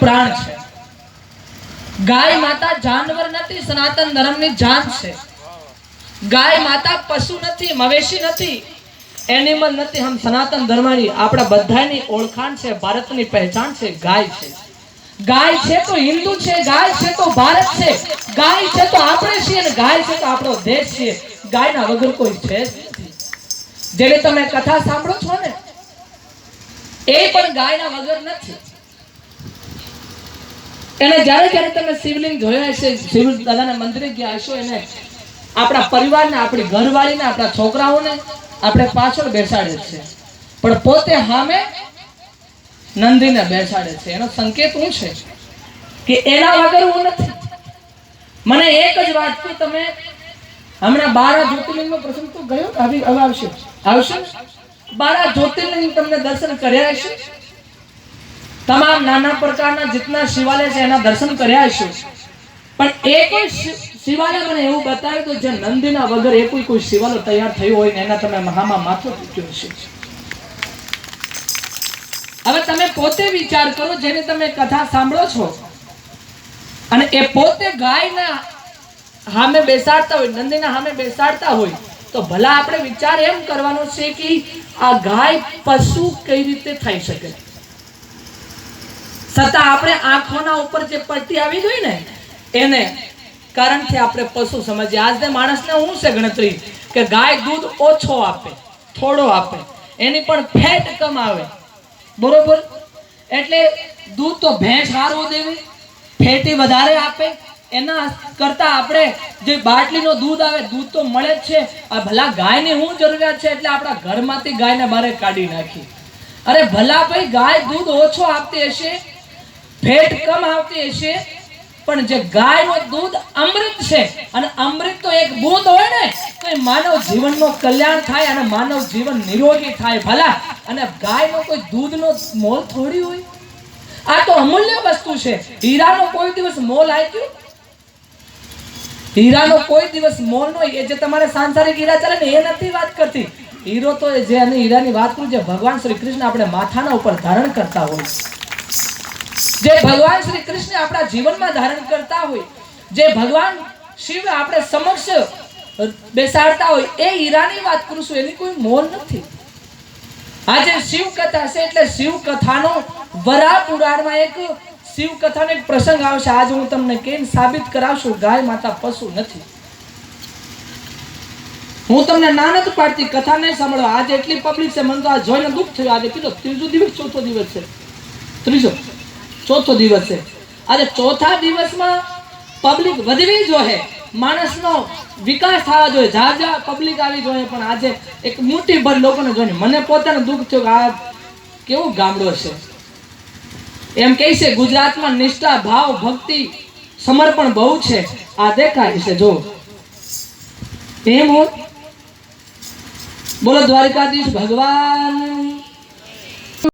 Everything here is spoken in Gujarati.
પ્રાણ છે. ગાય માતા જાનવર નથી, સનાતન ધર્મની જાન છે. ગાય માતા પશુ નથી, મવેશી નથી એનિમલ નથી હમ સનાતન ધર્મની આપણા બધાની ઓળખાણ છે, ભારતની પહેચાન છે, ગાય છે. ગાય છે તો હિન્દુ છે, ગાય છે તો ભારત છે. ગાય છે તો આપણે છીએ અને ગાય છે તો આપણો દેશ છે ગાયના વગર કોઈ છે જ તમે કથા સાંભળો છો ને, એ પણ ગાયના વગર નથી. એને જ્યારે જ્યારે તમે શિવલિંગ જોયા હશે, શિવ દાદાના મંદિરે ગયા હશો, એને આપણા પરિવારને, આપણી ઘરવાળીને, આપણા છોકરાઓને આપણે પાછળ બેસાડે છે. પણ પોતે સામે નંદીને બેસાડે છે. એનો સંકેત શું છે? કે એના વગર હું નથી. મને એક જ વાત કે તમે હમણાં બારા જ્યોતિર્લિંગનો પ્રસંગ તો ગયો હવે આવશે. આવશે? બારા જ્યોતિર્લિંગ તમને દર્શન કર્યા હશે? તમામ નાના પ્રકારના જેટલા શિવાલય છે, એના દર્શન કર્યા છે પણ એ શિવાલય મને એવું બતાવ્યું તો જે નંદીના વગર એ કોઈ કોઈ શિવાલય તૈયાર થયું હોય ને એના તમે મહામાં માથો ચૂક્યો છે હવે તમે પોતે વિચાર કરો, જેને તમે કથા સાંભળો છો. અને એ પોતે ગાયના સામે બેસાડતા હોય, નંદીના સામે બેસાડતા હોય, તો ભલા આપણે વિચાર એમ કરવાનો છે કે આ ગાય પશુ કઈ રીતે થઈ શકે? છતાં આપણે આંખોના ઉપર જે પટ્ટી આવી ગઈ ને, એને કારણથી આપણે પશુ સમજીએ. આજને માણસને શું છે ગણતરી? કે ગાય દૂધ ઓછો આપે, થોડો આપે, એની પણ ફેટ કમ આવે. બરોબર? એટલે દૂધ તો ભેંસ સારું દેવી, ફેટી વધારે આપે, એના કરતાં આપણે જે બાટલીનો દૂધ આવે, દૂધ તો મળે જ છે. આ ભલા ગાયની શું જરૂરિયાત છે એટલે આપણા ઘરમાંથી ગાયને મારે કાઢી નાખી. અરે ભલા ભાઈ, ગાય દૂધ ઓછો આપતી હશે? ફેટ કમ આવતી હશે, પણ જે ગાયનું દૂધ અમૃત છે, અને અમૃત તો એક બૂંદ હોય ને, તો એ માનવ જીવનનો કલ્યાણ થાય અને માનવ જીવન નિરોગી થાય ભલા. અને ગાયનો કોઈ દૂધનો મોલ થોડી હોય? આ તો અમૂલ્ય વસ્તુ છે. હીરાનો કોઈ દિવસ મોલ આવ્યો હીરાનો કોઈ દિવસ મોલ નો એ જે તમારે સાંસારિક હીરા ચાલે ને, એ નથી વાત કરતી. હીરો તો જે, અને હીરાની વાત કરું જે ભગવાન શ્રી કૃષ્ણ આપણે માથાના ઉપર ધારણ કરતા હોય. જે ભગવાન શ્રી કૃષ્ણ આપણા જીવનમાં ધારણ કરતા હોય, જે ભગવાન શિવ આપણે સમક્ષ બેસાડતા હોય, એ હીરાની વાત કરું છું, એની કોઈ મોલ નથી. આજે શિવ કથા છે, એટલે શિવ કથાનો વરા પુરાણમાં એક શિવ કથાનો એક પ્રસંગ આવશે. આજે હું તમને કેમ સાબિત કરાવશું, ગાય માતા પશુ નથી. હું તમને નાનત પાડતી કથા નહીં સાંભળવા. આજે એટલી પબ્લિક છે, મને તો આ જોઈને દુઃખ થયું. આજે કીધું, ત્રીજો દિવસ, ચોથો દિવસ છે. ત્રીજો. ચોથો દિવસ છે. આજે ચોથા દિવસમાં પબ્લિક વધવી જોઈએ. માણસનો વિકાસ થવા જોઈએ. ઝાઝા પબ્લિક આવી જોઈએ, પણ આજે એક મોટી ભર લોકોને જોઈને મને પોતાને દુઃખ થયું કે આ કેવું ગામડો છે. એમ કહે છે, ગુજરાતમાં નિષ્ઠા, ભાવ, ભક્તિ, સમર્પણ બહુ છે. આ દેખાય છે. જો. એમ બોલો દ્વારકાધીશ ભગવાન.